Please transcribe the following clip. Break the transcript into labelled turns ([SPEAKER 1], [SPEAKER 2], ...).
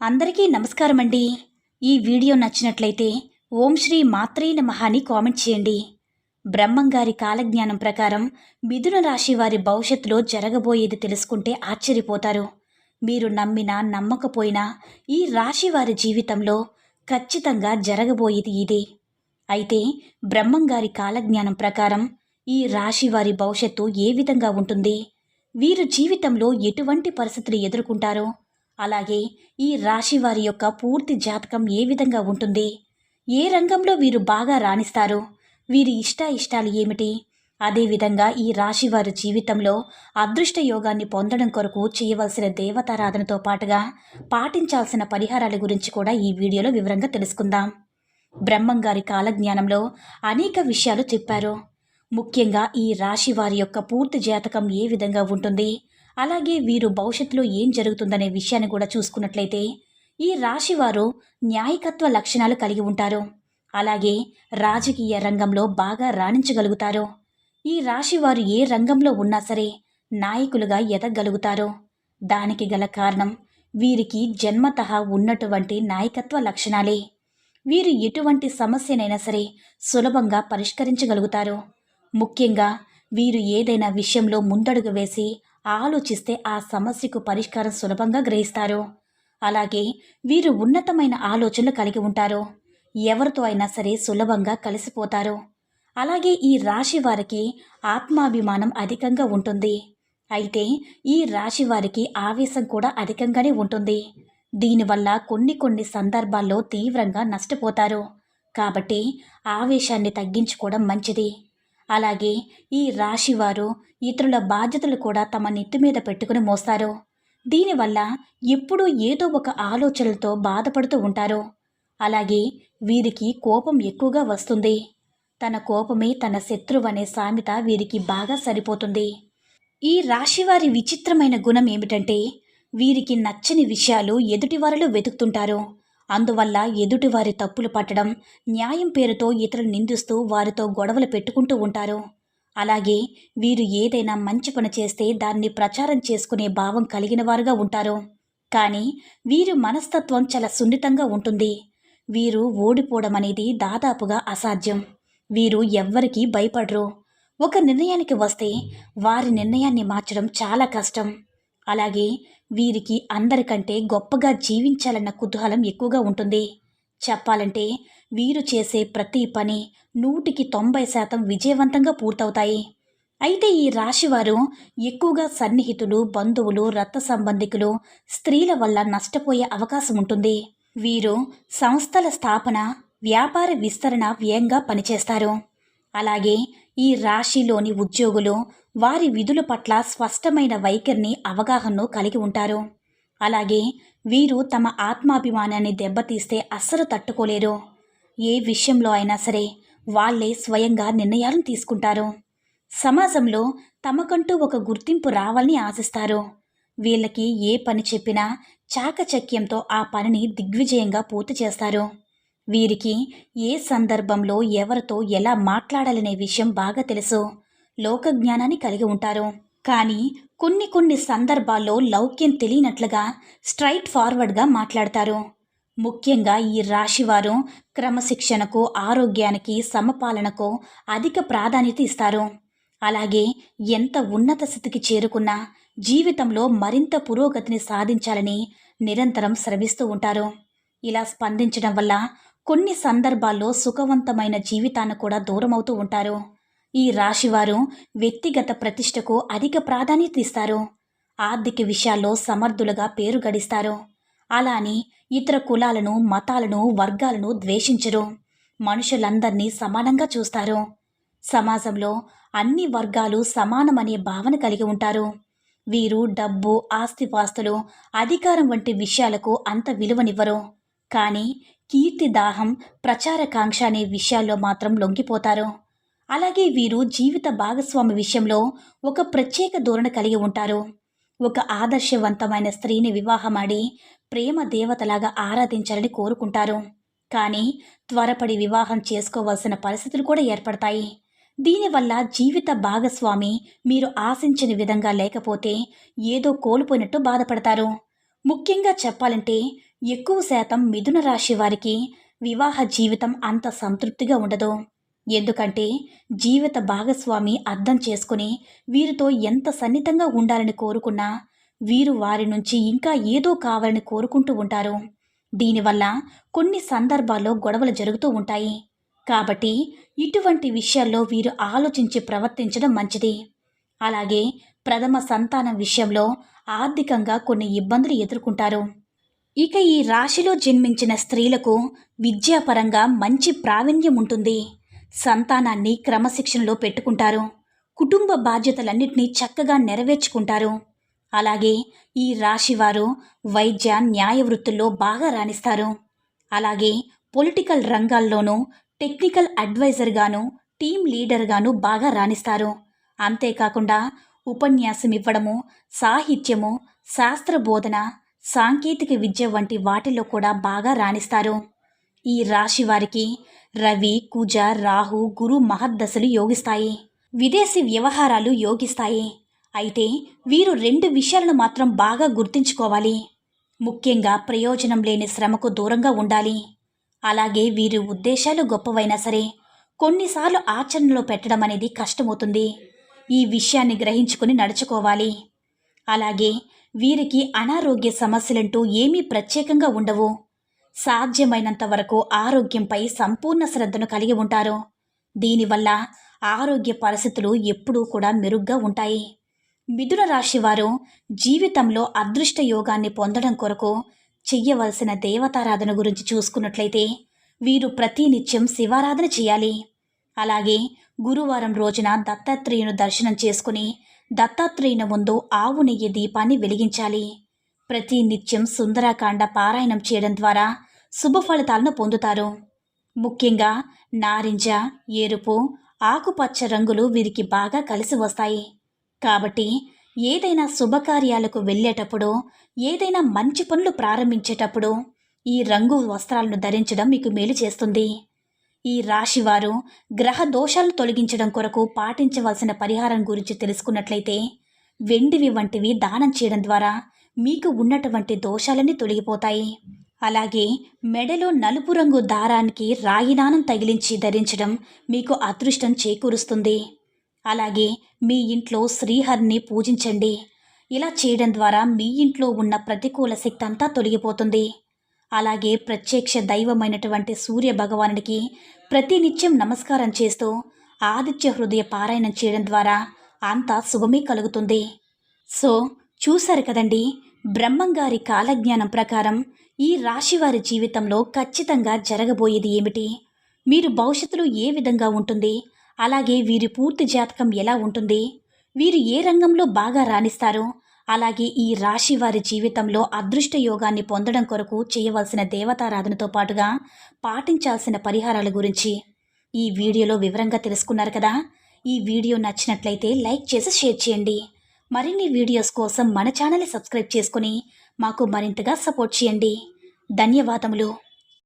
[SPEAKER 1] అందరికీ నమస్కారం అండి ఈ వీడియో నచ్చినట్లయితే ఓం శ్రీ మాత్రే నమః అని కామెంట్ చేయండి. బ్రహ్మంగారి కాలజ్ఞానం ప్రకారం మిథున రాశి వారి భవిష్యత్తులో జరగబోయేది తెలుసుకుంటే ఆశ్చర్యపోతారు. మీరు నమ్మినా నమ్మకపోయినా ఈ రాశి వారి జీవితంలో ఖచ్చితంగా జరగబోయేది ఇదే. అయితే బ్రహ్మంగారి కాలజ్ఞానం ప్రకారం ఈ రాశి వారి భవిష్యత్తు ఏ విధంగా ఉంటుంది? వీరు జీవితంలో ఎటువంటి పరిస్థితులు ఎదుర్కొంటారో? అలాగే ఈ రాశి వారి యొక్క పూర్తి జాతకం ఏ విధంగా ఉంటుంది? ఏ రంగంలో వీరు బాగా రాణిస్తారు? వీరి ఇష్ట ఇష్టాలు ఏమిటి? అదేవిధంగా ఈ రాశి వారి జీవితంలో అదృష్ట యోగాన్ని పొందడం కొరకు చేయవలసిన దేవతారాధనతో పాటుగా పాటించాల్సిన పరిహారాల గురించి కూడా ఈ వీడియోలో వివరంగా తెలుసుకుందాం. బ్రహ్మంగారి కాలజ్ఞానంలో అనేక విషయాలు చెప్పారు. ముఖ్యంగా ఈ రాశి వారి యొక్క పూర్తి జాతకం ఏ విధంగా ఉంటుంది? అలాగే వీరు భవిష్యత్తులో ఏం జరుగుతుందనే విషయాన్ని కూడా చూసుకున్నట్లయితే ఈ రాశి వారు న్యాయకత్వ లక్షణాలు కలిగి ఉంటారు. అలాగే రాజకీయ రంగంలో బాగా రాణించగలుగుతారు. ఈ రాశి వారు ఏ రంగంలో ఉన్నా సరే నాయకులుగా ఎదగలుగుతారు. దానికి గల కారణం వీరికి జన్మతః ఉన్నటువంటి నాయకత్వ లక్షణాలే. వీరు ఎటువంటి సమస్యనైనా సరే సులభంగా పరిష్కరించగలుగుతారు. ముఖ్యంగా వీరు ఏదైనా విషయంలో ముందడుగు వేసి ఆలోచిస్తే ఆ సమస్యకు పరిష్కారం సులభంగా గ్రహిస్తారు. అలాగే వీరు ఉన్నతమైన ఆలోచనలు కలిగి ఉంటారు. ఎవరితో అయినా సరే సులభంగా కలిసిపోతారు. అలాగే ఈ రాశి వారికి ఆత్మాభిమానం అధికంగా ఉంటుంది. అయితే ఈ రాశి వారికి ఆవేశం కూడా అధికంగానే ఉంటుంది. దీనివల్ల కొన్ని కొన్ని సందర్భాల్లో తీవ్రంగా నష్టపోతారు. కాబట్టి ఆవేశాన్ని తగ్గించుకోవడం మంచిది. అలాగే ఈ రాశివారు ఇతరుల బాధ్యతలు కూడా తమ నెత్తి మీద పెట్టుకుని మోస్తారు. దీనివల్ల ఎప్పుడూ ఏదో ఒక ఆలోచనలతో బాధపడుతూ ఉంటారు. అలాగే వీరికి కోపం ఎక్కువగా వస్తుంది. తన కోపమే తన శత్రువు అనే సామెత వీరికి బాగా సరిపోతుంది. ఈ రాశివారి విచిత్రమైన గుణం ఏమిటంటే వీరికి నచ్చని విషయాలు ఎదుటివారిలో వెతుకుతుంటారు. అందువల్ల ఎదుటివారి తప్పులు పట్టడం న్యాయం పేరుతో ఇతరులు నిందిస్తూ వారితో గొడవలు పెట్టుకుంటూ ఉంటారు. అలాగే వీరు ఏదైనా మంచి పని చేస్తే దాన్ని ప్రచారం చేసుకునే భావం కలిగిన వారుగా ఉంటారు. కానీ వీరి మనస్తత్వం చాలా సున్నితంగా ఉంటుంది. వీరు ఓడిపోవడం అనేది దాదాపుగా అసాధ్యం. వీరు ఎవ్వరికీ భయపడరు. ఒక నిర్ణయానికి వస్తే వారి నిర్ణయాన్ని మార్చడం చాలా కష్టం. అలాగే వీరికి అందరికంటే గొప్పగా జీవించాలన్న కుతూహలం ఎక్కువగా ఉంటుంది. చెప్పాలంటే వీరు చేసే ప్రతి పని నూటికి తొంభై శాతం విజయవంతంగా పూర్తవుతాయి. అయితే ఈ రాశివారు ఎక్కువగా సన్నిహితులు బంధువులు రక్త సంబంధికులు స్త్రీల వల్ల నష్టపోయే అవకాశం ఉంటుంది. వీరు సంస్థల స్థాపన వ్యాపార విస్తరణ వ్యయంగా పనిచేస్తారు. అలాగే ఈ రాశిలోని ఉద్యోగులు వారి విధుల పట్ల స్పష్టమైన వైఖరిని అవగాహనను కలిగి ఉంటారు. అలాగే వీరు తమ ఆత్మాభిమానాన్ని దెబ్బతీస్తే అస్సలు తట్టుకోలేరు. ఏ విషయంలో అయినా సరే వాళ్ళే స్వయంగా నిర్ణయాలను తీసుకుంటారు. సమాజంలో తమకంటూ ఒక గుర్తింపు రావాలని ఆశిస్తారు. వీళ్ళకి ఏ పని చెప్పినా చాకచక్యంతో ఆ పనిని దిగ్విజయంగా పూర్తి చేస్తారు. వీరికి ఏ సందర్భంలో ఎవరితో ఎలా మాట్లాడాలనే విషయం బాగా తెలుసు. లోకజ్ఞానాన్ని కలిగి ఉంటారు. కానీ కొన్ని కొన్ని సందర్భాల్లో లౌక్యం తెలియనట్లుగా స్ట్రైట్ ఫార్వర్డ్గా మాట్లాడతారు. ముఖ్యంగా ఈ రాశివారు క్రమశిక్షణకు ఆరోగ్యానికి సమపాలనకు అధిక ప్రాధాన్యత ఇస్తారు. అలాగే ఎంత ఉన్నత స్థితికి చేరుకున్నా జీవితంలో మరింత పురోగతిని సాధించాలని నిరంతరం శ్రమిస్తూ ఉంటారు. ఇలా స్పందించడం వల్ల కొన్ని సందర్భాల్లో సుఖవంతమైన జీవితాన్ని కూడా దూరమవుతూ ఉంటారు. ఈ రాశివారు వ్యక్తిగత ప్రతిష్టకు అధిక ప్రాధాన్యత ఇస్తారు. ఆర్థిక విషయాల్లో సమర్థులుగా పేరు గడిస్తారు. అలాని ఇతర కులాలను మతాలను వర్గాలను ద్వేషించరు. మనుషులందరినీ సమానంగా చూస్తారు. సమాజంలో అన్ని వర్గాలు సమానమనే భావన కలిగి ఉంటారు. వీరు డబ్బు ఆస్తిపాస్తులు అధికారం వంటి విషయాలకు అంత విలువనివ్వరు. కానీ కీర్తి దాహం ప్రచారకాంక్ష అనే విషయాల్లో మాత్రం లొంగిపోతారు. అలాగే వీరు జీవిత భాగస్వామి విషయంలో ఒక ప్రత్యేక ధోరణి కలిగి ఉంటారు. ఒక ఆదర్శవంతమైన స్త్రీని వివాహమాడి ప్రేమ దేవతలాగా ఆరాధించాలని కోరుకుంటారు. కానీ త్వరపడి వివాహం చేసుకోవాల్సిన పరిస్థితులు కూడా ఏర్పడతాయి. దీనివల్ల జీవిత భాగస్వామి మీరు ఆశించిన విధంగా లేకపోతే ఏదో కోల్పోయినట్టు బాధపడతారు. ముఖ్యంగా చెప్పాలంటే ఎక్కువ శాతం మిథున రాశి వారికి వివాహ జీవితం అంత సంతృప్తిగా ఉండదు. ఎందుకంటే జీవిత భాగస్వామి అర్థం చేసుకుని వీరితో ఎంత సన్నిహితంగా ఉండాలని కోరుకున్నా వీరు వారి నుంచి ఇంకా ఏదో కావాలని కోరుకుంటూ ఉంటారు. దీనివల్ల కొన్ని సందర్భాల్లో గొడవలు జరుగుతూ ఉంటాయి. కాబట్టి ఇటువంటి విషయాల్లో వీరు ఆలోచించి ప్రవర్తించడం మంచిది. అలాగే ప్రథమ సంతానం విషయంలో ఆర్థికంగా కొన్ని ఇబ్బందులు ఎదుర్కొంటారు. ఇక ఈ రాశిలో జన్మించిన స్త్రీలకు విద్యాపరంగా మంచి ప్రావీణ్యం ఉంటుంది సంతానాన్ని క్రమశిక్షణలో పెట్టుకుంటారు. కుటుంబ బాధ్యతలన్నింటినీ చక్కగా నెరవేర్చుకుంటారు. అలాగే ఈ రాశివారు వైద్య న్యాయ వృత్తుల్లో బాగా రాణిస్తారు. అలాగే పొలిటికల్ రంగాల్లోనూ టెక్నికల్ అడ్వైజర్గాను టీం లీడర్గాను బాగా రాణిస్తారు. అంతేకాకుండా ఉపన్యాసం ఇవ్వడము సాహిత్యము శాస్త్ర బోధన సాంకేతిక విద్య వంటి వాటిలో కూడా బాగా రాణిస్తారు. ఈ రాశి వారికి రవి కుజ రాహు గురు మహద్దశలు యోగిస్తాయి. విదేశీ వ్యవహారాలు యోగిస్తాయి. అయితే వీరు రెండు విషయాలను మాత్రం బాగా గుర్తుంచుకోవాలి. ముఖ్యంగా ప్రయోజనం లేని శ్రమకు దూరంగా ఉండాలి. అలాగే వీరి ఉద్దేశాలు గొప్పవైనా సరే కొన్నిసార్లు ఆచరణలో పెట్టడం అనేది కష్టమవుతుంది. ఈ విషయాన్ని గ్రహించుకుని నడుచుకోవాలి. అలాగే వీరికి అనారోగ్య సమస్యలంటూ ఏమీ ప్రత్యేకంగా ఉండవు. సాధ్యమైనంత వరకు ఆరోగ్యంపై సంపూర్ణ శ్రద్ధను కలిగి ఉంటారు. దీనివల్ల ఆరోగ్య పరిస్థితులు ఎప్పుడూ కూడా మెరుగ్గా ఉంటాయి. మిథున రాశి వారు జీవితంలో అదృష్ట యోగాన్ని పొందడం కొరకు చెయ్యవలసిన దేవతారాధన గురించి చూసుకున్నట్లయితే వీరు ప్రతినిత్యం శివారాధన చేయాలి. అలాగే గురువారం రోజున దత్తాత్రేయును దర్శనం చేసుకుని దత్తాత్రేయుని ముందు ఆవు నెయ్యి దీపాన్ని వెలిగించాలి. ప్రతి నిత్యం సుందరాకాండ పారాయణం చేయడం ద్వారా శుభ ఫలితాలను పొందుతారు. ముఖ్యంగా నారింజ ఎరుపు ఆకుపచ్చ రంగులు వీరికి బాగా కలిసి వస్తాయి. కాబట్టి ఏదైనా శుభకార్యాలకు వెళ్ళేటప్పుడు ఏదైనా మంచి పనులు ప్రారంభించేటప్పుడు ఈ రంగు వస్త్రాలను ధరించడం మీకు మేలు చేస్తుంది. ఈ రాశివారు గ్రహ దోషాలు తొలగించడం కొరకు పాటించవలసిన పరిహారం గురించి తెలుసుకున్నట్లయితే వెండివి వంటివి దానం చేయడం ద్వారా మీకు ఉన్నటువంటి దోషాలన్నీ తొలగిపోతాయి. అలాగే మెడలో నలుపు రంగు దారానికి రాగినానం తగిలించి ధరించడం మీకు అదృష్టం చేకూరుస్తుంది. అలాగే మీ ఇంట్లో శ్రీహరిని పూజించండి. ఇలా చేయడం ద్వారా మీ ఇంట్లో ఉన్న ప్రతికూల శక్తి అంతా తొలగిపోతుంది. అలాగే ప్రత్యక్ష దైవమైనటువంటి సూర్య భగవానుడికి ప్రతినిత్యం నమస్కారం చేస్తూ ఆదిత్య హృదయ పారాయణం చేయడం ద్వారా అంతా శుభమే కలుగుతుంది. సో చూశారు కదండి బ్రహ్మంగారి కాలజ్ఞానం ప్రకారం ఈ రాశివారి జీవితంలో ఖచ్చితంగా జరగబోయేది ఏమిటి? మీరు భవిష్యత్తులో ఏ విధంగా ఉంటుంది? అలాగే వీరి పూర్తి జాతకం ఎలా ఉంటుంది? వీరు ఏ రంగంలో బాగా రాణిస్తారు? అలాగే ఈ రాశి వారి జీవితంలో అదృష్ట యోగాన్ని పొందడం కొరకు చేయవలసిన దేవతారాధనతో పాటుగా పాటించాల్సిన పరిహారాల గురించి ఈ వీడియోలో వివరంగా తెలుసుకున్నారు కదా. ఈ వీడియో నచ్చినట్లయితే లైక్ చేసి షేర్ చేయండి. మరిన్ని వీడియోస్ కోసం మన ఛానల్ని సబ్స్క్రైబ్ చేసుకుని మాకు మరింతగా సపోర్ట్ చేయండి. ధన్యవాదములు.